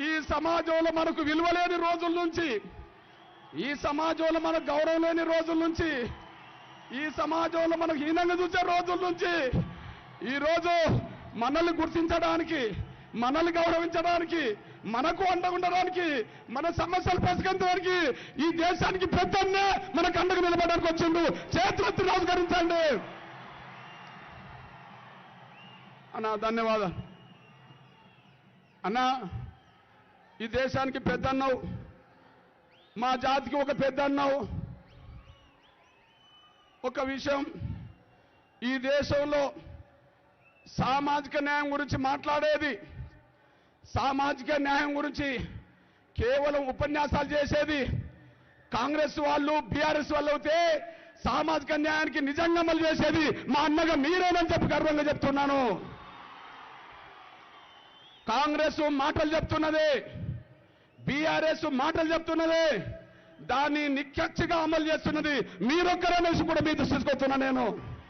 ఈ సమాజంలో మనకు విలువలేని రోజుల నుంచి ఈ సమాజంలో మనకు గౌరవం లేని రోజుల నుంచి ఈ సమాజంలో మనకు హీనంగా చూసే రోజుల నుంచి ఈరోజు మనల్ని గుర్తించడానికి మనల్ని గౌరవించడానికి మనకు అండగా ఉండడానికి మన సమస్యలు పరిష్కరించడానికి ఈ దేశానికి పెద్దన్నే మనకు అండగా నిలబడడానికి వచ్చిండు. చేతులెత్తి నమస్కరించండి. అన్నా ధన్యవాదాలు. అన్నా ఈ దేశానికి పెద్ద అన్నావు మా జాతికి ఒక పెద్ద అన్నావు ఒక విషయం ఈ దేశంలో సామాజిక న్యాయం గురించి మాట్లాడేది సామాజిక న్యాయం గురించి కేవలం ఉపన్యాసాలు చేసేది కాంగ్రెస్ వాళ్ళు బీఆర్ఎస్ వాళ్ళు అయితే సామాజిక న్యాయానికి నిజంగా అమలు చేసేది మా అన్నగా మీరేనని చెప్పి గర్వంగా చెప్తున్నాను. కాంగ్రెస్ మాటలు చెప్తున్నదే. బీఆర్ఎస్ మాటలు చెప్తున్నది. దాన్ని నిక్కచ్చిగా అమలు చేస్తున్నది మీరొక్కరనేసి కూడా మీ దృష్టికి నేను.